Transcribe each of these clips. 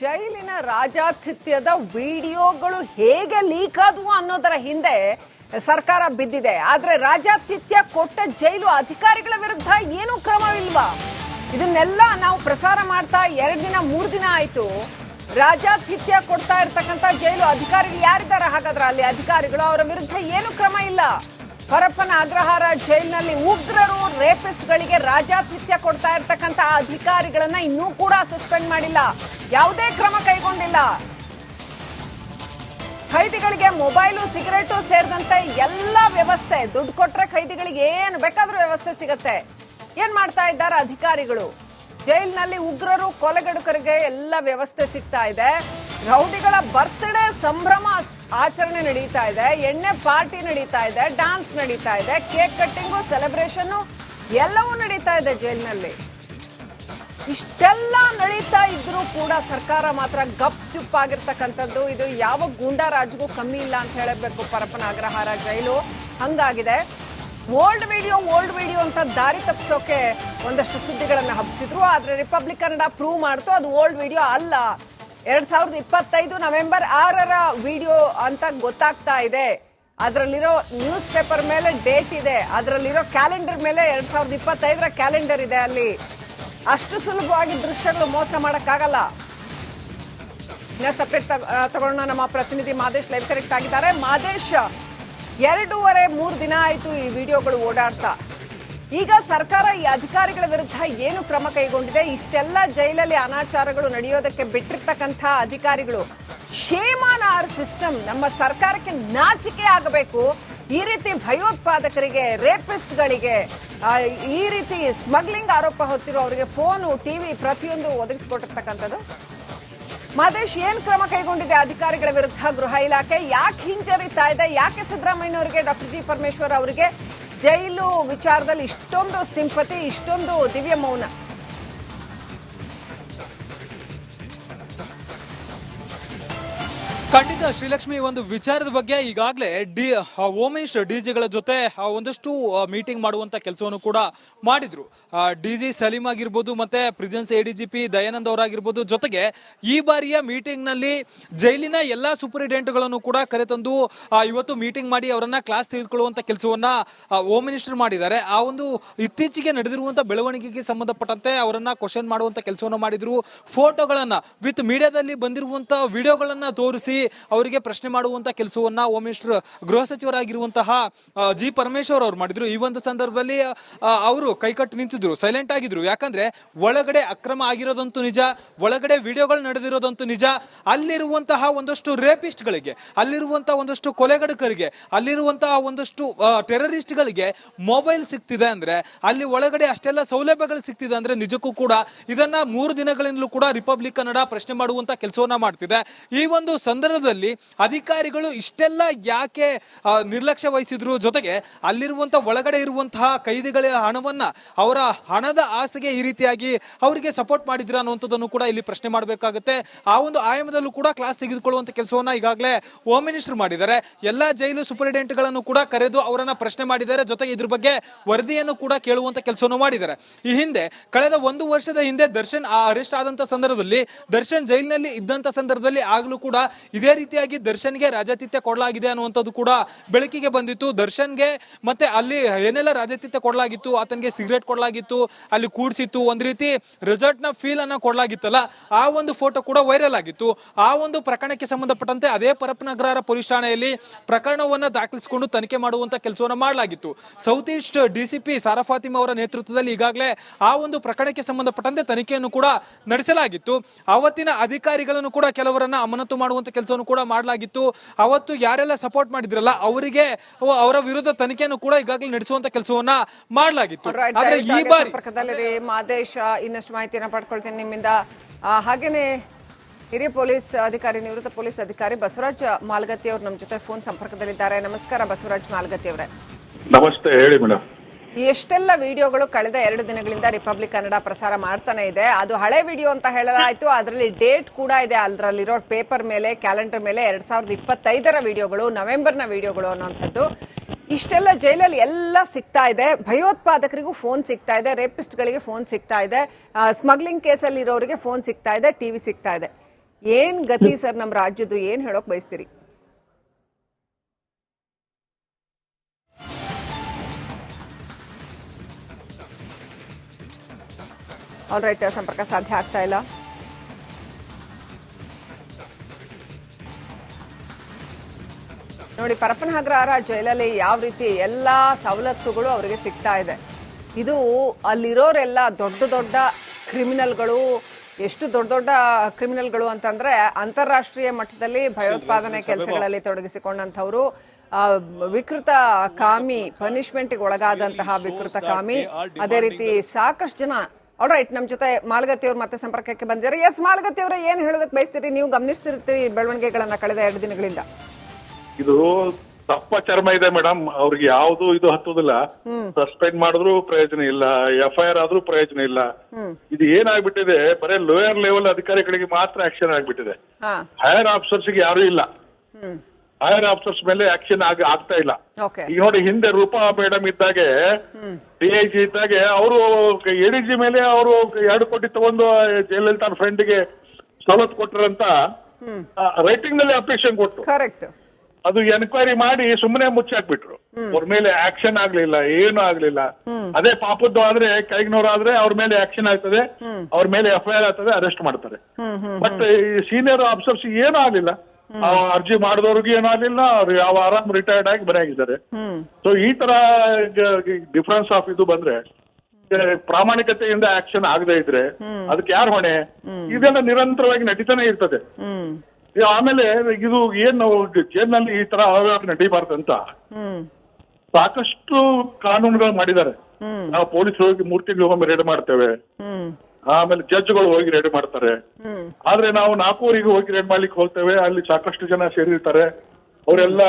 ಜೈಲಿನ ರಾಜಾತಿಥ್ಯದ ವಿಡಿಯೋಗಳು ಹೇಗೆ ಲೀಕ್ ಆದವು ಅನ್ನೋದರ ಹಿಂದೆ ಸರ್ಕಾರ ಬಿದ್ದಿದೆ. ಆದ್ರೆ ರಾಜಾತಿಥ್ಯ ಕೊಟ್ಟ ಜೈಲು ಅಧಿಕಾರಿಗಳ ವಿರುದ್ಧ ಏನು ಕ್ರಮವಿಲ್ವಾ? ಇದನ್ನೆಲ್ಲ ನಾವು ಪ್ರಸಾರ ಮಾಡ್ತಾ ಎರಡು ದಿನ, ಮೂರು ದಿನ ಆಯ್ತು. ರಾಜಾತಿಥ್ಯ ಕೊಡ್ತಾ ಇರ್ತಕ್ಕಂಥ ಜೈಲು ಅಧಿಕಾರಿಗಳು ಯಾರಿದ್ದಾರೆ ಹಾಗಾದ್ರೆ ಅಲ್ಲಿ? ಅಧಿಕಾರಿಗಳು ಅವರ ವಿರುದ್ಧ ಏನು ಕ್ರಮ ಇಲ್ಲ. ಪರಪ್ಪನ ಅಗ್ರಹಾರ ಜೈಲಿನಲ್ಲಿ ಉಗ್ರರು ರೇಪಿಸ್ಟ್ಗಳಿಗೆ ರಾಜಾತಿಥ್ಯ ಕೊಡ್ತಾ ಇರ್ತಕ್ಕಂಥ ಅಧಿಕಾರಿಗಳನ್ನ ಇನ್ನೂ ಕೂಡ ಸಸ್ಪೆಂಡ್ ಮಾಡಿಲ್ಲ. ಯಾವುದೇ ಕ್ರಮ ಕೈಗೊಂಡಿಲ್ಲ. ಖೈದಿಗಳಿಗೆ ಮೊಬೈಲು, ಸಿಗರೇಟು ಸೇರಿದಂತೆ ಎಲ್ಲ ವ್ಯವಸ್ಥೆ, ದುಡ್ಡು ಕೊಟ್ರೆ ಖೈದಿಗಳಿಗೆ ಏನು ಬೇಕಾದ್ರೂ ವ್ಯವಸ್ಥೆ ಸಿಗತ್ತೆ. ಏನ್ ಮಾಡ್ತಾ ಇದ್ದಾರೆ ಅಧಿಕಾರಿಗಳು? ಜೈಲಿನಲ್ಲಿ ಉಗ್ರರು, ಕೊಲೆಗಡುಕರಿಗೆ ಎಲ್ಲ ವ್ಯವಸ್ಥೆ ಸಿಗ್ತಾ ಇದೆ. ರೌಡಿಗಳ ಬರ್ತ್ಡೇ ಸಂಭ್ರಮ ಆಚರಣೆ ನಡೀತಾ ಇದೆ. ಎಣ್ಣೆ ಪಾರ್ಟಿ ನಡೀತಾ ಇದೆ ಡಾನ್ಸ್ ನಡೀತಾ ಇದೆ, ಕೇಕ್ ಕಟ್ಟಿಂಗು ಸೆಲೆಬ್ರೇಷನ್ ಎಲ್ಲವೂ ನಡೀತಾ ಇದೆ ಜೈಲಿನಲ್ಲಿ. ಇಷ್ಟೆಲ್ಲ ನಡೀತಾ ಇದ್ರೂ ಕೂಡ ಸರ್ಕಾರ ಮಾತ್ರ ಗಪ್ ಚುಪ್ ಆಗಿರ್ತಕ್ಕಂಥದ್ದು. ಇದು ಯಾವ ಗೂಂಡಾರಾಜ್ಗೂ ಕಮ್ಮಿ ಇಲ್ಲ ಅಂತ ಹೇಳಬೇಕು ಪರಪ್ಪನ ಅಗ್ರಹಾರ ಜೈಲು. ಹಂಗಾಗಿದೆ. ಓಲ್ಡ್ ವಿಡಿಯೋ ಓಲ್ಡ್ ವಿಡಿಯೋ ಅಂತ ದಾರಿ ತಪ್ಪಿಸೋಕೆ ಒಂದಷ್ಟು ಸುದ್ದಿಗಳನ್ನ ಹಬ್ಬಿಸಿದ್ರು ಆದ್ರೆ ರಿಪಬ್ಲಿಕ್ ಕನ್ನಡ ಪ್ರೂವ್ ಮಾಡ್ತು. ಅದು ಓಲ್ಡ್ ವಿಡಿಯೋ ಅಲ್ಲ. ಎರಡ್ ಸಾವಿರದ ಇಪ್ಪತ್ತೈದು ನವೆಂಬರ್ ಆರರ ವಿಡಿಯೋ ಅಂತ ಗೊತ್ತಾಗ್ತಾ ಇದೆ. ಅದರಲ್ಲಿರೋ ನ್ಯೂಸ್ ಪೇಪರ್ ಮೇಲೆ ಡೇಟ್ ಇದೆ. ಅದರಲ್ಲಿರೋ ಕ್ಯಾಲೆಂಡರ್ ಮೇಲೆ ಎರಡ್ ಸಾವಿರದ ಇಪ್ಪತ್ತೈದರ ಕ್ಯಾಲೆಂಡರ್ ಇದೆ ಅಲ್ಲಿ. ಅಷ್ಟು ಸುಲಭವಾಗಿ ದೃಶ್ಯಗಳು ಮೋಸ ಮಾಡೋಕ್ಕಾಗಲ್ಲ. ನೆಕ್ಸ್ಟ್ ಅಪ್ಡೇಟ್ ತಗೊಳ್ಳೋಣ. ನಮ್ಮ ಪ್ರತಿನಿಧಿ ಮಾದೇಶ್ ಲೈವ್ ಕರೆಕ್ಟ್ ಆಗಿದ್ದಾರೆ. ಮಾದೇಶ್, ಎರಡೂವರೆ ಮೂರು ದಿನ ಆಯ್ತು ಈ ವಿಡಿಯೋಗಳು ಓಡಾಡ್ತಾ. ಈಗ ಸರ್ಕಾರ ಈ ಅಧಿಕಾರಿಗಳ ವಿರುದ್ಧ ಏನು ಕ್ರಮ ಕೈಗೊಂಡಿದೆ? ಇಷ್ಟೆಲ್ಲ ಜೈಲಲ್ಲಿ ಅನಾಚಾರಗಳು ನಡೆಯೋದಕ್ಕೆ ಬಿಟ್ಟಿರ್ತಕ್ಕಂಥ ಅಧಿಕಾರಿಗಳು. ಶೇಮಾನ್ ಆರ್ ಸಿಸ್ಟಮ್ ನಮ್ಮ ಸರ್ಕಾರಕ್ಕೆ ನಾಚಿಕೆ ಆಗಬೇಕು. ಈ ರೀತಿ ಭಯೋತ್ಪಾದಕರಿಗೆ ರೇಪಿಸ್ಟ್ಗಳಿಗೆ ಈ ರೀತಿ ಸ್ಮಗ್ಲಿಂಗ್ ಆರೋಪ ಹೊತ್ತಿರೋ ಅವರಿಗೆ ಫೋನು ಟಿವಿ ಪ್ರತಿಯೊಂದು ಒದಗಿಸ್ಕೊಟ್ಟಿರ್ತಕ್ಕಂಥದ್ದು. ಮಹದೇಶ್ ಏನ್ ಕ್ರಮ ಕೈಗೊಂಡಿದೆ ಅಧಿಕಾರಿಗಳ ವಿರುದ್ಧ ಗೃಹ ಇಲಾಖೆ? ಯಾಕೆ ಹಿಂಜರಿತಾ ಇದೆ? ಯಾಕೆ ಸಿದ್ದರಾಮಯ್ಯನವರಿಗೆ ಡಾಕ್ಟರ್ ಜಿ ಪರಮೇಶ್ವರ್ ಅವರಿಗೆ ಜೈಲು ವಿಚಾರದಲ್ಲಿ ಇಷ್ಟೊಂದು ಸಿಂಪತಿ, ಇಷ್ಟೊಂದು ದಿವ್ಯ ಮೌನ? ಖಂಡಿತ ಶ್ರೀಲಕ್ಷ್ಮಿ, ಒಂದು ವಿಚಾರದ ಬಗ್ಗೆ ಈಗಾಗಲೇ ಡಿ ಓಮೇಶ್ ಡಿಜಿಗಳ ಜೊತೆ ಒಂದಷ್ಟು ಮೀಟಿಂಗ್ ಮಾಡುವಂತ ಕೆಲಸವನ್ನು ಕೂಡ ಮಾಡಿದ್ರು. ಡಿ ಜಿ ಸಲೀಂ ಆಗಿರ್ಬೋದು, ಮತ್ತೆ ಪ್ರಿಸೆನ್ಸ್ ಎಡಿಜಿಪಿ ದಯಾನಂದ್ ಅವರಾಗಿರ್ಬೋದು ಜೊತೆಗೆ ಈ ಬಾರಿಯ ಮೀಟಿಂಗ್ನಲ್ಲಿ ಜೈಲಿನ ಎಲ್ಲಾ ಸೂಪರಿಂಟೆಂಟ್ಗಳನ್ನು ಕೂಡ ಕರೆತಂದು ಇವತ್ತು ಮೀಟಿಂಗ್ ಮಾಡಿ ಅವರನ್ನ ಕ್ಲಾಸ್ ತೆಗೆದುಕೊಳ್ಳುವಂತ ಕೆಲಸವನ್ನ ಹೋಮ್ ಮಿನಿಸ್ಟರ್ ಮಾಡಿದ್ದಾರೆ. ಆ ಒಂದು ಇತ್ತೀಚೆಗೆ ನಡೆದಿರುವಂತಹ ಬೆಳವಣಿಗೆಗೆ ಸಂಬಂಧಪಟ್ಟಂತೆ ಅವರನ್ನ ಕ್ವಶನ್ ಮಾಡುವಂತ ಕೆಲಸವನ್ನು ಮಾಡಿದ್ರು. ಫೋಟೋಗಳನ್ನ, ವಿತ್ ಮೀಡಿಯಾದಲ್ಲಿ ಬಂದಿರುವಂತಹ ವಿಡಿಯೋಗಳನ್ನ ತೋರಿಸಿ ಅವರಿಗೆ ಪ್ರಶ್ನೆ ಮಾಡುವಂತ ಕೆಲಸವನ್ನ ಹೋಮ್ ಮಿನಿಸ್ಟರ್ ಗೃಹ ಸಚಿವರಾಗಿರುವಂತಹ ಜಿ ಪರಮೇಶ್ವರ್ ಅವರು ಮಾಡಿದ್ರು. ಈ ಒಂದು ಸಂದರ್ಭದಲ್ಲಿ ಅವರು ಕೈಕಟ್ಟು ನಿಂತಿದ್ರು ಸೈಲೆಂಟ್ ಆಗಿದ್ರು. ಯಾಕಂದ್ರೆ, ಒಳಗಡೆ ಅಕ್ರಮ ಆಗಿರೋದಂತೂ ನಿಜ, ಒಳಗಡೆ ವಿಡಿಯೋಗಳು ನಡೆದಿರೋದಂತೂ ನಿಜ. ಅಲ್ಲಿರುವಂತಹ ಒಂದಷ್ಟು ರೇಪಿಸ್ಟ್ ಗಳಿಗೆ ಅಲ್ಲಿರುವಂತಹ ಒಂದಷ್ಟು ಕೊಲೆಗಡಕರಿಗೆ, ಅಲ್ಲಿರುವಂತಹ ಒಂದಷ್ಟು ಟೆರರಿಸ್ಟ್ ಗಳಿಗೆ ಮೊಬೈಲ್ ಸಿಗ್ತಿದೆ ಅಂದ್ರೆ, ಅಲ್ಲಿ ಒಳಗಡೆ ಅಷ್ಟೆಲ್ಲ ಸೌಲಭ್ಯಗಳು ಸಿಗ್ತಿದೆ ಅಂದ್ರೆ ನಿಜಕ್ಕೂ ಕೂಡ ಇದನ್ನ ಮೂರು ದಿನಗಳಿಂದಲೂ ಕೂಡ ರಿಪಬ್ಲಿಕ್ ಕನ್ನಡ ಪ್ರಶ್ನೆ ಮಾಡುವಂತ ಕೆಲಸವನ್ನ ಮಾಡ್ತಿದೆ. ಈ ಒಂದು ಸಂದರ್ಭದಲ್ಲಿ ಅಧಿಕಾರಿಗಳು ಇಷ್ಟೆಲ್ಲ ಯಾಕೆ ನಿರ್ಲಕ್ಷ್ಯ ವಹಿಸಿದ್ರು? ಜೊತೆಗೆ ಅಲ್ಲಿರುವಂತ ಒಳಗಡೆ ಇರುವಂತಹ ಕೈದಿಗಳ ಹಣವನ್ನ ಅವರ ಹಣದ ಆಸೆಗೆ ಈ ರೀತಿಯಾಗಿ ಅವರಿಗೆ ಸಪೋರ್ಟ್ ಮಾಡಿದ್ರ ಅನ್ನುವಂಥದ್ದನ್ನು ಕೂಡ ಇಲ್ಲಿ ಪ್ರಶ್ನೆ ಮಾಡಬೇಕಾಗುತ್ತೆ. ಆ ಒಂದು ಆಯಾಮದಲ್ಲೂ ಕೂಡ ಕ್ಲಾಸ್ ತೆಗೆದುಕೊಳ್ಳುವಂತ ಕೆಲಸವನ್ನ ಈಗಾಗಲೇ ಹೋಮ್ ಮಿನಿಸ್ಟರ್ ಮಾಡಿದ್ದಾರೆ. ಎಲ್ಲಾ ಜೈಲು ಸೂಪರಿಂಟೆಂಟ್ಗಳನ್ನು ಕೂಡ ಕರೆದು ಅವರನ್ನ ಪ್ರಶ್ನೆ ಮಾಡಿದ್ದಾರೆ. ಜೊತೆಗೆ ಇದ್ರ ಬಗ್ಗೆ ವರದಿಯನ್ನು ಕೂಡ ಕೇಳುವಂತ ಕೆಲಸವನ್ನು ಮಾಡಿದ್ದಾರೆ. ಈ ಹಿಂದೆ ಕಳೆದ ಒಂದು ವರ್ಷದ ಹಿಂದೆ ದರ್ಶನ್ ಅರೆಸ್ಟ್ ಆದಂತ ಸಂದರ್ಭದಲ್ಲಿ, ದರ್ಶನ್ ಜೈಲಿನಲ್ಲಿ ಇದ್ದಂತ ಸಂದರ್ಭದಲ್ಲಿ ಆಗಲೂ ಕೂಡ ಇದೇ ರೀತಿಯಾಗಿ ದರ್ಶನ್ಗೆ ರಾಜಾತಿಥ್ಯ ಕೊಡಲಾಗಿದೆ ಅನ್ನುವಂಥದ್ದು ಕೂಡ ಬೆಳಕಿಗೆ ಬಂದಿತ್ತು. ದರ್ಶನ್ಗೆ ಮತ್ತೆ ಅಲ್ಲಿ ಏನೆಲ್ಲ ರಾಜಾತಿಥ್ಯ ಕೊಡಲಾಗಿತ್ತು, ಆತನಿಗೆ ಸಿಗರೇಟ್ ಕೊಡಲಾಗಿತ್ತು, ಅಲ್ಲಿ ಕೂಡಿಸಿತ್ತು, ಒಂದು ರೀತಿ ರೆಸಾರ್ಟ್ನ ಫೀಲ್ ಅನ್ನ ಕೊಡಲಾಗಿತ್ತಲ್ಲ, ಆ ಒಂದು ಫೋಟೋ ಕೂಡ ವೈರಲ್ ಆಗಿತ್ತು. ಆ ಒಂದು ಪ್ರಕರಣಕ್ಕೆ ಸಂಬಂಧಪಟ್ಟಂತೆ ಅದೇ ಪರಪ್ಪನಗರ ಪೊಲೀಸ್ ಠಾಣೆಯಲ್ಲಿ ಪ್ರಕರಣವನ್ನು ದಾಖಲಿಸಿಕೊಂಡು ತನಿಖೆ ಮಾಡುವಂತ ಕೆಲಸವನ್ನು ಮಾಡಲಾಗಿತ್ತು. ಸೌತ್ ಈಸ್ಟ್ ಡಿಸಿಪಿ ಫಾತಿಮಾ ಅವರ ನೇತೃತ್ವದಲ್ಲಿ ಈಗಾಗಲೇ ಆ ಒಂದು ಪ್ರಕರಣಕ್ಕೆ ಸಂಬಂಧಪಟ್ಟಂತೆ ತನಿಖೆಯನ್ನು ಕೂಡ ನಡೆಸಲಾಗಿತ್ತು. ಅವತ್ತಿನ ಅಧಿಕಾರಿಗಳನ್ನು ಕೂಡ ಕೆಲವರನ್ನ ಅಮಾನತು ಮಾಡುವಂತ ಕೆಲಸವನ್ನು ಕೂಡ ಮಾಡಲಾಗಿತ್ತು. ಅವತ್ತು ಯಾರೆಲ್ಲ ಸಪೋರ್ಟ್ ಮಾಡಿದ್ರಲ್ಲ ಅವರಿಗೆ ಅವರ ವಿರುದ್ಧ ತನಿಖೆಯನ್ನು ಕೂಡ ಈಗಾಗಲೇ ನಡೆಸುವಂತ ಕೆಲಸವನ್ನ ಮಾಡಲಾಗಿತ್ತು. ಆದ್ರೆ ಈ ಬಾರಿ ಮಾದೇಶ ಇನ್ನಷ್ಟು ಮಾಹಿತಿಯನ್ನ ಪಡ್ಕೊಳ್ತೀನಿ ನಿಮ್ಮಿಂದ. ಹಾಗೇನೆ ಹಿರಿಯ ಪೊಲೀಸ್ ಅಧಿಕಾರಿ ನಿವೃತ್ತ ಪೊಲೀಸ್ ಅಧಿಕಾರಿ ಬಸವರಾಜ್ ಮಾಲ್ಗತ್ತಿ ಅವರು ನಮ್ಮ ಜೊತೆ ಫೋನ್ ಸಂಪರ್ಕದಲ್ಲಿದ್ದಾರೆ. ನಮಸ್ಕಾರ ಬಸವರಾಜ್ ಮಾಲ್ಗತ್ತಿ ಅವರೇ. ನಮಸ್ತೆ ಹೇಳಿ ಮೇಡಮ್. ಎಷ್ಟೆಲ್ಲ ವಿಡಿಯೋಗಳು ಕಳೆದ ಎರಡು ದಿನಗಳಿಂದ ರಿಪಬ್ಲಿಕ್ ಕನ್ನಡ ಪ್ರಸಾರ ಮಾಡ್ತಾನೆ ಇದೆ. ಅದು ಹಳೆ ವಿಡಿಯೋ ಅಂತ ಹೇಳಲಾಯ್ತು. ಅದರಲ್ಲಿ ಡೇಟ್ ಕೂಡ ಇದೆ. ಅದರಲ್ಲಿರೋ ಪೇಪರ್ ಮೇಲೆ, ಕ್ಯಾಲೆಂಡರ್ ಮೇಲೆ ಎರಡ್ ಸಾವಿರದ ಇಪ್ಪತ್ತೈದರ ವಿಡಿಯೋಗಳು, ನವೆಂಬರ್ನ ವಿಡಿಯೋಗಳು ಅನ್ನೋಂಥದ್ದು ಇಷ್ಟೆಲ್ಲ ಜೈಲಲ್ಲಿ ಎಲ್ಲ ಸಿಗ್ತಾ ಇದೆ. ಭಯೋತ್ಪಾದಕರಿಗೂ ಫೋನ್ ಸಿಗ್ತಾ ಇದೆ. ರೇಪಿಸ್ಟ್ಗಳಿಗೆ ಫೋನ್ ಸಿಗ್ತಾ ಇದೆ. ಸ್ಮಗ್ಲಿಂಗ್ ಕೇಸಲ್ಲಿ ಇರೋರಿಗೆ ಫೋನ್ ಸಿಗ್ತಾ ಇದೆ. ಟಿವಿ ಸಿಗ್ತಾ ಇದೆ. ಏನ್ ಗತಿ ಸರ್ ನಮ್ಮ ರಾಜ್ಯದ್ದು? ಏನ್ ಹೇಳೋಕ್ ಬಯಸ್ತೀರಿ? ಆಲ್ ರೈಟ್ ಸಂಪರ್ಕ ಸಾಧ್ಯ ಆಗ್ತಾ ಇಲ್ಲ. ನೋಡಿ ಪರಪ್ಪನಹಗ್ರಹಾರ ಜೈಲಲ್ಲಿ ಯಾವ ರೀತಿ ಎಲ್ಲಾ ಸವಲತ್ತುಗಳು ಅವರಿಗೆ ಸಿಗ್ತಾ ಇದೆ. ಇದು ಅಲ್ಲಿರೋರೆಲ್ಲ ದೊಡ್ಡ ದೊಡ್ಡ ಕ್ರಿಮಿನಲ್ಗಳು ಎಷ್ಟು ದೊಡ್ಡ ದೊಡ್ಡ ಕ್ರಿಮಿನಲ್ಗಳು ಅಂತಂದ್ರೆ ಅಂತಾರಾಷ್ಟ್ರೀಯ ಮಟ್ಟದಲ್ಲಿ ಭಯೋತ್ಪಾದನೆ ಕೆಲಸಗಳಲ್ಲಿ ತೊಡಗಿಸಿಕೊಂಡಂಥವ್ರು ಆ, ವಿಕೃತ ಕಾಮಿ ಪನಿಷ್ಮೆಂಟ್ಗೆ ಒಳಗಾದಂತಹ ವಿಕೃತ ಕಾಮಿ. ಅದೇ ರೀತಿ ಸಾಕಷ್ಟು ಜನ ಆಲ್ ರೈಟ್ ನಮ್ಮ ಜೊತೆ ಮಾಲಗತಿ ಅವರು ಮತ್ತೆ ಸಂಪರ್ಕಕ್ಕೆ ಬಂದಿದ್ದಾರೆ. ಎಸ್ ಮಾಲಗತಿ ಅವರೇ ಏನ್ ಹೇಳೋದಕ್ಕೆ ಬಯಸ್ತೀರಿ? ನೀವು ಗಮನಿಸ್ತಿರ್ತೀರಿ ಬೆಳವಣಿಗೆಗಳನ್ನ ಕಳೆದ ಎರಡು ದಿನಗಳಿಂದ? ಇದು ತಪ್ಪ ಚರ್ಮ ಇದೆ ಮೇಡಮ್ ಅವ್ರಿಗೆ ಯಾವ್ದು ಇದು ಹತ್ತುದಿಲ್ಲ. ಸಸ್ಪೆಂಡ್ ಮಾಡಿದ್ರು ಪ್ರಯೋಜನ ಇಲ್ಲ. ಎಫ್ ಐ ಆರ್ ಆದ್ರೂ ಪ್ರಯೋಜನ ಇಲ್ಲ. ಇದು ಏನಾಗ್ಬಿಟ್ಟಿದೆ ಬರೇ ಲೋಯರ್ ಲೆವೆಲ್ ಅಧಿಕಾರಿಗಳಿಗೆ ಮಾತ್ರ ಆಕ್ಷನ್ ಆಗ್ಬಿಟ್ಟಿದೆ. ಹೈರ್ ಹೈಯರ್ ಆಫೀಸರ್ಸ್ಗೆ ಯಾರು ಇಲ್ಲ. ಹೈಯರ್ ಆಫೀಸರ್ಸ್ ಮೇಲೆ ಆಕ್ಷನ್ ಆಗ ಆಗ್ತಾ ಇಲ್ಲ. ಈಗ ನೋಡಿ ಹಿಂದೆ ರೂಪಾ ಮೇಡಮ್ ಇದ್ದಾಗೆ ಡಿ ಐ ಜಿ ಇದ್ದಾಗೆ ಅವರು ಎ ಡಿ ಜಿ ಮೇಲೆ ಅವರು ಎರಡು ಕೋಟಿ ತಗೊಂಡು ಜಯಲಲಿತಾ ಫ್ರೆಂಡ್ಗೆ ಸವಲತ್ತು ಕೊಟ್ಟರಂತ ರೈಟಿಂಗ್ನಲ್ಲಿ ಅಪ್ಲಿಕೇಶನ್ ಕೊಟ್ಟು ಅದು ಎನ್ಕ್ವೈರಿ ಮಾಡಿ ಸುಮ್ಮನೆ ಮುಚ್ಚಾಕ್ಬಿಟ್ರು. ಅವ್ರ ಮೇಲೆ ಆಕ್ಷನ್ ಆಗ್ಲಿಲ್ಲ ಏನು ಆಗ್ಲಿಲ್ಲ. ಅದೇ ಪಾಪದ್ದು ಆದ್ರೆ ಕೈಗ್ನವರಾದ್ರೆ ಅವ್ರ ಮೇಲೆ ಆಕ್ಷನ್ ಆಗ್ತದೆ ಅವ್ರ ಮೇಲೆ ಎಫ್ ಐ ಆರ್ ಆಗ್ತದೆ ಅರೆಸ್ಟ್ ಮಾಡ್ತಾರೆ. ಬಟ್ ಈ ಸೀನಿಯರ್ ಆಫೀಸರ್ಸ್ ಏನೂ ಆಗ್ಲಿಲ್ಲ. ಆ ಅರ್ಜಿ ಮಾಡಿದವ್ರಿಗೆ ಏನಾಗಲಿಲ್ಲ ಅವ್ರು ಯಾವ ಆರಾಮ್ ರಿಟೈರ್ಡ್ ಆಗಿ ಮನೆಯಾಗಿದ್ದಾರೆ ಹ್ಮ್. ಸೊ ಈ ತರ ಡಿಫ್ರೆನ್ಸ್ ಆಫ್ ಇದು ಬಂದ್ರೆ ಪ್ರಾಮಾಣಿಕತೆಯಿಂದ ಆಕ್ಷನ್ ಆಗದೆ ಇದ್ರೆ ಅದಕ್ಕೆ ಯಾರು ಹೊಣೆ? ಇದೆಲ್ಲ ನಿರಂತರವಾಗಿ ನಡೀತಾನೆ ಇರ್ತದೆ. ಆಮೇಲೆ ಇದು ಏನು ಜೈಲ್ನಲ್ಲಿ ಈ ತರ ಅವ್ಯವಹಾರ ನಡೀಬಾರ್ದಂತ ಹ್ಮ್. ಸಾಕಷ್ಟು ಕಾನೂನುಗಳು ಮಾಡಿದ್ದಾರೆ. ನಾವು ಪೊಲೀಸ್ ಹೋಗಿ ಮೂರ್ ಹೋಗಿ ರೇಡ್ ಮಾಡ್ತೇವೆ. ಆಮೇಲೆ ಜಡ್ಜ್ಗಳು ಹೋಗಿ ರೆಡಿ ಮಾಡ್ತಾರೆ. ಆದ್ರೆ ನಾವು ನಾಲ್ಕೂವರೆಗೆ ಹೋಗಿ ರೆಡಿ ಮಾಡ್ಲಿಕ್ಕೆ ಹೋಗ್ತೇವೆ ಅಲ್ಲಿ ಸಾಕಷ್ಟು ಜನ ಸೇರಿರ್ತಾರೆ. ಅವರೆಲ್ಲ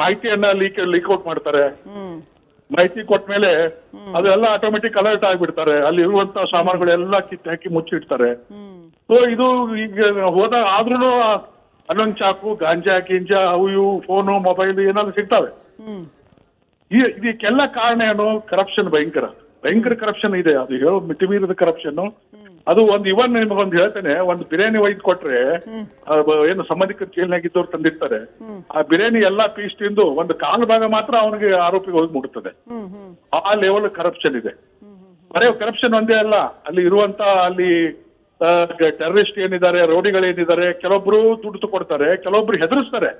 ಮಾಹಿತಿಯನ್ನ ಲೀಕ್ ಲೀಕ್ ಔಟ್ ಮಾಡ್ತಾರೆ. ಮಾಹಿತಿ ಕೊಟ್ಟ ಮೇಲೆ ಅದೆಲ್ಲ ಆಟೋಮೆಟಿಕ್ ಅಲರ್ಟ್ ಆಗಿಬಿಡ್ತಾರೆ. ಅಲ್ಲಿ ಇರುವಂತ ಸಾಮಾನುಗಳೆಲ್ಲ ಕಿತ್ತು ಹಾಕಿ ಮುಚ್ಚಿಡ್ತಾರೆ. ಸೊ ಇದು ಈಗ ಹೋದಾಗ ಆದ್ರೂ ಅಲ್ಲೊಂದ್ ಚಾಕು ಗಾಂಜಾ ಗಿಂಜಾ ಅವು ಇವು ಫೋನು ಮೊಬೈಲ್ ಏನಾದ್ರು ಸಿಗ್ತಾವೆ. ಇದಕ್ಕೆಲ್ಲ ಕಾರಣ ಏನು? ಕರಪ್ಷನ್ ಭಯಂಕರ. ಭಯಂಕರ ಕರಪ್ಷನ್ ಇದೆ. ಅದು ಹೇಳೋ ಮಿತಿಮೀರಿದ ಕರಪ್ಷನ್ ಅದು ಒಂದು ಇವನ್ ನಿಮಗೊಂದು ಹೇಳ್ತೇನೆ, ಒಂದು ಬಿರಿಯಾನಿ ಒಯ್ದು ಕೊಟ್ರೆ ಏನು ಸಂಬಂಧಿಕರ ಜೈಲ್ನಾಗಿದ್ದವ್ರು ತಂದಿರ್ತಾರೆ. ಆ ಬಿರಿಯಾನಿ ಎಲ್ಲಾ ಪೀಸ್ ತಿಂದು ಒಂದು ಕಾಲು ಭಾಗ ಮಾತ್ರ ಅವನಿಗೆ ಆರೋಪಿಗೆ ಹೋಗಿ ಮುಡುತ್ತದೆ ಆ ಲೆವೆಲ್ ಕರಪ್ಷನ್ ಇದೆ. ಬರೀ ಕರಪ್ಷನ್ ಒಂದೇ ಅಲ್ಲ, ಅಲ್ಲಿ ಇರುವಂತ ಅಲ್ಲಿ ಟೆರರಿಸ್ಟ್ ಏನಿದ್ದಾರೆ ರೌಡಿಗಳೇನಿದ್ದಾರೆ ಕೆಲವೊಬ್ರು ದುಡ್ಡು ಕೊಡ್ತಾರೆ, ಕೆಲವೊಬ್ರು ಹೆದರಿಸ್ತಾರೆ.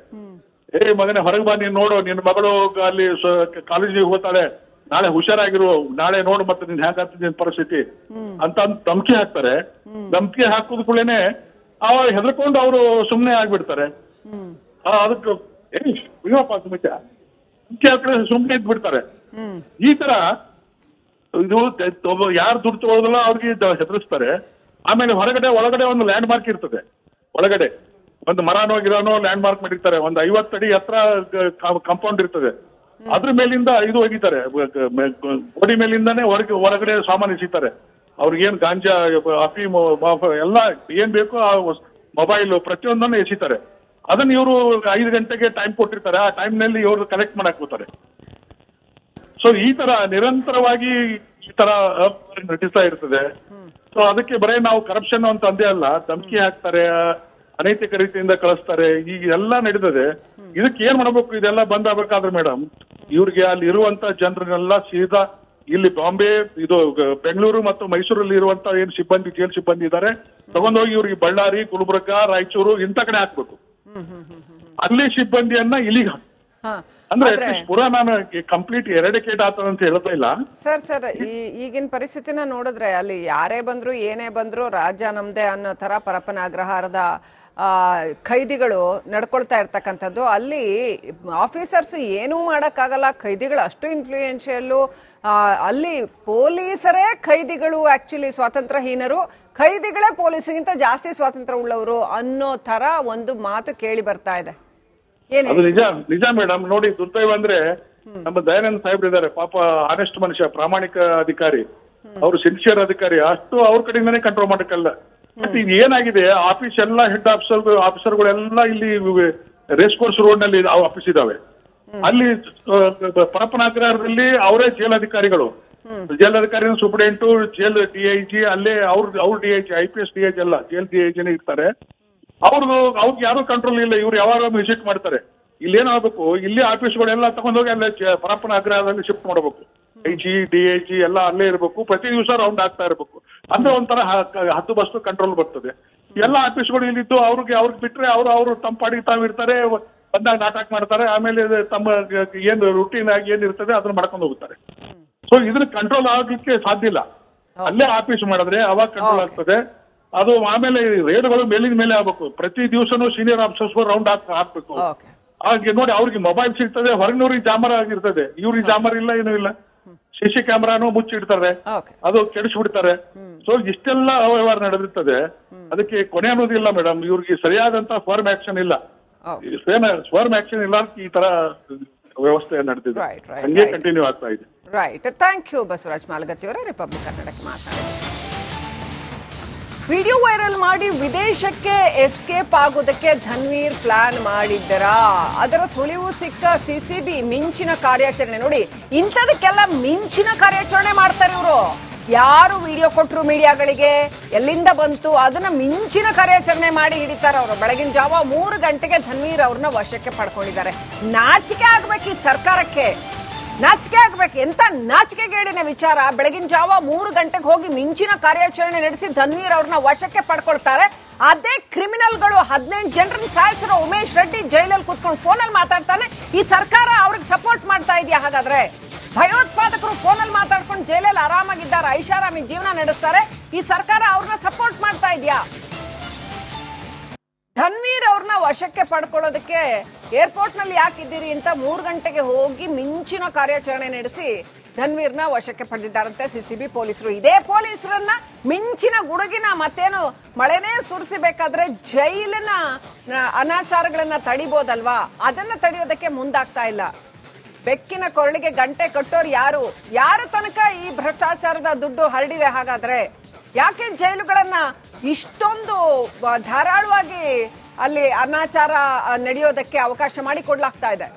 ಏ ಮಗನೇ, ಹೊರಗೆ ಬಾ, ನೀನ್ ನೋಡು ನಿನ್ನ ಮಗಳು ಅಲ್ಲಿ ಕಾಲೇಜಿಗೆ ಹೋಗ್ತಾಳೆ. ನಾಳೆ ಹುಷಾರಾಗಿರೋ ನಾಳೆ ನೋಡು ಮತ್ತೆ ನಿನ್ ಪರಿಸ್ಥಿತಿ. ಅಂತ ಧಮಕಿ ಹಾಕ್ತಾರೆ. ಧಮಕಿ ಹಾಕೋದ್ ಕೂಡಲೇ ಅವ ಹೆದರ್ಕೊಂಡು ಅವರು ಸುಮ್ಮನೆ ಆಗ್ಬಿಡ್ತಾರೆ. ಅದಕ್ಕೆ ಏ ಇಲ್ಲಪ್ಪ ಸುಮಿತ ಧಮ್ಕಿ ಹಾಕಿದ್ರೆ ಸುಮ್ಮನೆ ಇದ್ಬಿಡ್ತಾರೆ. ಹ್ಮ್. ಈ ತರ ಇದು ಯಾರು ದುಡ್ಡು ತಗೊಳ್ಳೋದಿಲ್ಲ ಅವ್ರಿಗೆ ಹೆದರಿಸ್ತಾರೆ. ಆಮೇಲೆ ಹೊರಗಡೆ ಒಳಗಡೆ ಒಂದು ಲ್ಯಾಂಡ್ ಮಾರ್ಕ್ ಇರ್ತದೆ. ಒಳಗಡೆ. ಒಂದು ಮರಾನೋ ಗಿರಾನೋ ಲ್ಯಾಂಡ್ ಮಾರ್ಕ್ ಮಾಡಿರ್ತಾರೆ. ಒಂದು ಐವತ್ತು ಅಡಿ ಹತ್ರ ಕಾಂಪೌಂಡ್ ಇರ್ತದೆ. ಅದ್ರ ಮೇಲಿಂದ ಇದು ಒಗಿತಾರೆ ಗೋಡಿ ಮೇಲಿಂದಾನೇ ಹೊರಗೆ, ಹೊರಗಡೆ ಸಾಮಾನು ಸಿಗ್ತಾರೆ. ಅವ್ರಿಗೇನ್ ಗಾಂಜಾ ಅಫೀಮ್ ಎಲ್ಲ ಏನ್ ಬೇಕೋ ಆ ಮೊಬೈಲ್ ಪ್ರತಿಯೊಂದನ್ನು ಎಸಿತಾರೆ. ಅದನ್ನ ಇವರು ಐದು ಗಂಟೆಗೆ ಟೈಮ್ ಕೊಟ್ಟಿರ್ತಾರೆ. ಆ ಟೈಮ್ನಲ್ಲಿ ಇವರು ಕಲೆಕ್ಟ್ ಮಾಡಕ್ ಹೋಗ್ತಾರೆ. ಸೊ ಈ ತರ ನಿರಂತರವಾಗಿ ಈ ತರ ನಟಿಸ್ತಾ ಇರ್ತದೆ. ಸೊ ಅದಕ್ಕೆ ಬರೀ ನಾವು ಕರಪ್ಷನ್ ಅಂತ ಅಂದೇ ಅಲ್ಲ. ಧಮಕಿ ಹಾಕ್ತಾರೆ ಅನೈತಿಕ ರೀತಿಯಿಂದ ಕಳಿಸ್ತಾರೆ. ಈಗ ಎಲ್ಲ ನಡೀತದೆ ಇದಕ್ಕೆ ಏನ್ ಮಾಡ್ಬೇಕು? ಇದೆಲ್ಲ ಬಂದಾಗಬೇಕಾದ್ರೆ ಮೇಡಮ್ ಇವ್ರಿಗೆ ಅಲ್ಲಿ ಇರುವಂತ ಜನರನ್ನೆಲ್ಲ ಸೀದಾ ಇಲ್ಲಿ ಬಾಂಬೆ ಇದು ಬೆಂಗಳೂರು ಮತ್ತು ಮೈಸೂರಲ್ಲಿ ಇರುವಂತ ಏನ್ ಸಿಬ್ಬಂದಿ ಜೈಲ್ ಸಿಬ್ಬಂದಿ ಇದ್ದಾರೆ ತಗೊಂಡೋಗಿ ಇವ್ರಿಗೆ ಬಳ್ಳಾರಿ ಗುಲ್ಬರ್ಗ ರಾಯಚೂರು ಇಂಥ ಕಡೆ ಹಾಕ್ಬೇಕು. ಅಲ್ಲಿ ಸಿಬ್ಬಂದಿಯನ್ನ ಇಲ್ಲಿಗೆ ಅಂದ್ರೆ ಪುರಾಣ ಪುರಾ ನಾನು ಕಂಪ್ಲೀಟ್ ಎರಡಿಕೇಟ್ ಆತದ ಅಂತ ಹೇಳ್ತಾ ಇಲ್ಲ. ಸರ್ ಸರ್ ಈ ಈಗಿನ ಪರಿಸ್ಥಿತಿನ ನೋಡಿದ್ರೆ ಅಲ್ಲಿ ಯಾರೇ ಬಂದ್ರು ಏನೇ ಬಂದ್ರು ರಾಜ್ಯ ನಮ್ದೇ ಅನ್ನೋ ತರ ಪರಪ್ಪನ ಅಗ್ರಹಾರದ ಖೈದಿಗಳು ನಡ್ಕೊಳ್ತಾ ಇರ್ತಕ್ಕಂಥದ್ದು. ಅಲ್ಲಿ ಆಫೀಸರ್ಸ್ ಏನೂ ಮಾಡೋಕ್ಕಾಗಲ್ಲ. ಖೈದಿಗಳು ಅಷ್ಟು ಇನ್ಫ್ಲೂಯೆನ್ಷಿಯಲ್ಲು ಅಲ್ಲಿ ಪೊಲೀಸರೇ ಖೈದಿಗಳು ಆಕ್ಚುಲಿ ಸ್ವಾತಂತ್ರ್ಯಹೀನರು. ಖೈದಿಗಳೇ ಪೊಲೀಸರಿಗಿಂತ ಜಾಸ್ತಿ ಸ್ವಾತಂತ್ರ್ಯ ಉಳ್ಳವರು ಅನ್ನೋ ತರ ಒಂದು ಮಾತು ಕೇಳಿ ಬರ್ತಾ ಇದೆ. ಏನ್ ಅದು ನಿಜ ನಿಜ ಮೇಡಮ್. ನೋಡಿ ದುರ್ದೈವ ಅಂದ್ರೆ ನಮ್ಮ ದಯಾನಂದ ಸಾಹೇಬ್ ಇದ್ದಾರೆ. ಪಾಪ ಆನೆಸ್ಟ್ ಮನುಷ್ಯ ಪ್ರಾಮಾಣಿಕ ಅಧಿಕಾರಿ. ಅವರು ಸಿನ್ಸಿಯರ್ ಅಧಿಕಾರಿ. ಅಷ್ಟು ಅವ್ರ ಕಡೆಯಿಂದನೇ ಕಂಟ್ರೋಲ್ ಮಾಡಕ್ಕಲ್ಲ. ಬಟ್ ಇದು ಏನಾಗಿದೆ? ಆಫೀಸ್ ಎಲ್ಲ ಹೆಡ್ ಆಫೀಸರ್ ಆಫೀಸರ್ಗಳೆಲ್ಲ ಇಲ್ಲಿ ರೇಸ್ ಕೋರ್ಸ್ ರೋಡ್ನಲ್ಲಿ ಆಫೀಸ್ ಇದಾವೆ. ಅಲ್ಲಿ ಪರಪನಾಗ್ರಹದಲ್ಲಿ ಅವರೇ ಜೈಲ್ ಅಧಿಕಾರಿಗಳು ಜೈಲ್ ಅಧಿಕಾರಿ superintendent jail D I G ಅಲ್ಲೇ ಅವ್ರ ಅವ್ರ D I G I P S D I G ಅಲ್ಲ ಜೈಲ್ ಡಿ ಐ ಜಿನೇ ಇರ್ತಾರೆ. ಅವ್ರದ್ದು ಅವ್ರಿಗೆ ಯಾರು ಕಂಟ್ರೋಲ್ ಇಲ್ಲ ಇವ್ರು ಯಾವಾಗ ವಿಸಿಟ್ ಮಾಡ್ತಾರೆ. ಇಲ್ಲೇನಾಗಬೇಕು? ಇಲ್ಲಿ ಆಫೀಸ್ಗಳೆಲ್ಲ ತಗೊಂಡೋಗಿ ಅಲ್ಲೇ ಪರಪ್ಪನ ಆಗ್ರಹದಲ್ಲಿ ಶಿಫ್ಟ್ ಮಾಡಬೇಕು. I G D I G ಎಲ್ಲ ಅಲ್ಲೇ ಇರಬೇಕು. ಪ್ರತಿ ದಿವಸ ರೌಂಡ್ ಆಗ್ತಾ ಇರಬೇಕು. ಅಂದ್ರೆ ಒಂಥರ ಹತ್ತು ಬಸ್ತು ಕಂಟ್ರೋಲ್ ಬರ್ತದೆ. ಎಲ್ಲ ಆಫೀಸ್ಗಳು ಇಲ್ಲಿದ್ದು ಅವ್ರಿಗೆ ಅವ್ರಿಗೆ ಬಿಟ್ರೆ ಅವರು ಅವರು ತಮ್ಮ ಪಾಡಿಗೆ ತಾವು ಇರ್ತಾರೆ ಬಂದಾಗ ನಾಟಕ ಮಾಡ್ತಾರೆ ಆಮೇಲೆ ತಮ್ಮ ಏನು ರುಟೀನ್ ಆಗಿ ಏನ್ ಇರ್ತದೆ ಅದನ್ನ ಮಾಡ್ಕೊಂಡು ಹೋಗ್ತಾರೆ. ಸೊ ಇದನ್ನ ಕಂಟ್ರೋಲ್ ಆಗ್ಲಿಕ್ಕೆ ಸಾಧ್ಯ ಇಲ್ಲ. ಅಲ್ಲೇ ಆಫೀಸ್ ಮಾಡಿದ್ರೆ ಅವಾಗ ಕಂಟ್ರೋಲ್ ಆಗ್ತದೆ. ಅದು ಆಮೇಲೆ ರೇಡ್ಗಳು ಮೇಲಿನ ಮೇಲೆ ಆಗ್ಬೇಕು. ಪ್ರತಿ ದಿವಸನು ಸೀನಿಯರ್ ಆಫೀಸರ್ಸ್ ರೌಂಡ್ ಹಾಕ್ ಹಾಕ್ಬೇಕು. ಹಾಗೆ ನೋಡಿ ಅವ್ರಿಗೆ ಮೊಬೈಲ್ ಸಿಗ್ತದೆ ಹೊರಗಿನವ್ರಿಗೆ ಜಾಮರ್ ಆಗಿರ್ತದೆ. ಇವ್ರಿಗೆ ಜಾಮರ್ ಇಲ್ಲ ಏನೂ ಇಲ್ಲ. ಸಿ ಸಿ ಕ್ಯಾಮ್ರಾನು ಮುಚ್ಚಿಡ್ತಾರೆ. ಅದು ಕೆಡಿಸ್ಬಿಡ್ತಾರೆ. ಸೊ ಇಷ್ಟೆಲ್ಲ ಅವ್ಯವಹಾರ ನಡೆದಿರ್ತದೆ. ಅದಕ್ಕೆ ಕೊನೆ ಅನ್ನೋದಿಲ್ಲ ಮೇಡಮ್. ಇವ್ರಿಗೆ ಸರಿಯಾದಂತ ಫರ್ಮ್ ಆಕ್ಷನ್ ಇಲ್ಲ. ಫರ್ಮ್ ಆಕ್ಷನ್ ಇಲ್ಲ ಅಂತ ಈ ತರ ವ್ಯವಸ್ಥೆ ನಡೆದಿದೆ. ಹಂಗೆ ಕಂಟಿನ್ಯೂ ಆಗ್ತಾ ಇದೆ. Right thank you Basavaraj Malagatti ಅವರೇ. ರಿಪಬ್ಲಿಕ್ ಕನ್ನಡಕ್ಕೆ ಮಾತಾಡಿ. ವಿಡಿಯೋ ವೈರಲ್ ಮಾಡಿ ವಿದೇಶಕ್ಕೆ ಎಸ್ಕೇಪ್ ಆಗೋದಕ್ಕೆ ಧನ್ವೀರ್ ಪ್ಲಾನ್ ಮಾಡಿದ್ದರಾ. ಅದರ ಸುಳಿವು ಸಿಕ್ಕ ಸಿಸಿಬಿ ಮಿಂಚಿನ ಕಾರ್ಯಾಚರಣೆ ನೋಡಿ, ಇಂಥದಕ್ಕೆಲ್ಲ ಮಿಂಚಿನ ಕಾರ್ಯಾಚರಣೆ ಮಾಡ್ತಾರೆ ಇವರು. ಯಾರು ವಿಡಿಯೋ ಕೊಟ್ಟರು ಮೀಡಿಯಾಗಳಿಗೆ? ಎಲ್ಲಿಂದ ಬಂತು? ಅದನ್ನ ಮಿಂಚಿನ ಕಾರ್ಯಾಚರಣೆ ಮಾಡಿ ಹಿಡಿತಾರೆ ಅವರು. ಬೆಳಗಿನ ಜಾವ ಮೂರು ಗಂಟೆಗೆ ಧನ್ವೀರ್ ಅವ್ರನ್ನ ವಶಕ್ಕೆ ಪಡ್ಕೊಂಡಿದ್ದಾರೆ. ನಾಚಿಕೆ ಆಗ್ಬೇಕು ಈ ಸರ್ಕಾರಕ್ಕೆ. ನಾಚಿಕೆ ಆಗ್ಬೇಕು. ಎಂತ ನಾಚಿಕೆಗೇಡಿನ ವಿಚಾರ? ಬೆಳಗಿನ ಜಾವ ಮೂರು ಗಂಟೆಗೆ ಹೋಗಿ ಮಿಂಚಿನ ಕಾರ್ಯಾಚರಣೆ ನಡೆಸಿ ಧನ್ವೀರ್ ಅವ್ರನ್ನ ವಶಕ್ಕೆ ಪಡ್ಕೊಳ್ತಾರೆ. ಅದೇ ಕ್ರಿಮಿನಲ್ಗಳು ಹದಿನೆಂಟು ಜನರನ್ನ ಸಾಯಿಸಿರೋ ಉಮೇಶ್ ರೆಡ್ಡಿ ಜೈಲಲ್ಲಿ ಕುತ್ಕೊಂಡು ಫೋನಲ್ಲಿ ಮಾತಾಡ್ತಾನೆ. ಈ ಸರ್ಕಾರ ಅವ್ರಿಗೆ ಸಪೋರ್ಟ್ ಮಾಡ್ತಾ ಇದೆಯಾ ಹಾಗಾದ್ರೆ? ಭಯೋತ್ಪಾದಕರು ಫೋನಲ್ಲಿ ಮಾತಾಡ್ಕೊಂಡು ಜೈಲಲ್ಲಿ ಆರಾಮಾಗಿದ್ದಾರೆ. ಐಷಾರಾಮಿ ಜೀವನ ನಡೆಸ್ತಾರೆ. ಈ ಸರ್ಕಾರ ಅವ್ರನ್ನ ಸಪೋರ್ಟ್ ಮಾಡ್ತಾ ಇದೆಯಾ? ಧನ್ವೀರ್ ಅವ್ರನ್ನ ವಶಕ್ಕೆ ಪಡ್ಕೊಳ್ಳೋದಕ್ಕೆ ಏರ್ಪೋರ್ಟ್ನಲ್ಲಿ ಯಾಕಿದ್ದೀರಿ ಅಂತ ಮೂರು ಗಂಟೆಗೆ ಹೋಗಿ ಮಿಂಚಿನ ಕಾರ್ಯಾಚರಣೆ ನಡೆಸಿ ಧನ್ವೀರ್ನ ವಶಕ್ಕೆ ಪಡೆದಿದ್ದಾರಂತೆ ಸಿಸಿಬಿ ಪೊಲೀಸರು. ಇದೇ ಪೊಲೀಸರನ್ನ ಮಿಂಚಿನ ಗುಡುಗಿನ ಮತ್ತೇನು ಮಳೆನೇ ಸುರಿಸಬೇಕಾದ್ರೆ ಜೈಲಿನ ಅನಾಚಾರಗಳನ್ನ ತಡಿಬೋದಲ್ವಾ? ಅದನ್ನ ತಡೆಯೋದಕ್ಕೆ ಮುಂದಾಗ್ತಾ ಇಲ್ಲ. ಬೆಕ್ಕಿನ ಕೊರಳಿಗೆ ಗಂಟೆ ಕಟ್ಟೋರು ಯಾರು? ಯಾರ ತನಕ ಈ ಭ್ರಷ್ಟಾಚಾರದ ದುಡ್ಡು ಹರಡಿದೆ ಹಾಗಾದ್ರೆ? ಯಾಕೆ ಜೈಲುಗಳನ್ನ ಇಷ್ಟೊಂದು ಧಾರಾಳವಾಗಿ ಅಲ್ಲಿ ಅನಾಚಾರ ನಡೆಯೋದಕ್ಕೆ ಅವಕಾಶ ಮಾಡಿಕೊಡ್ಲಾಗ್ತಾ ಇದೆ?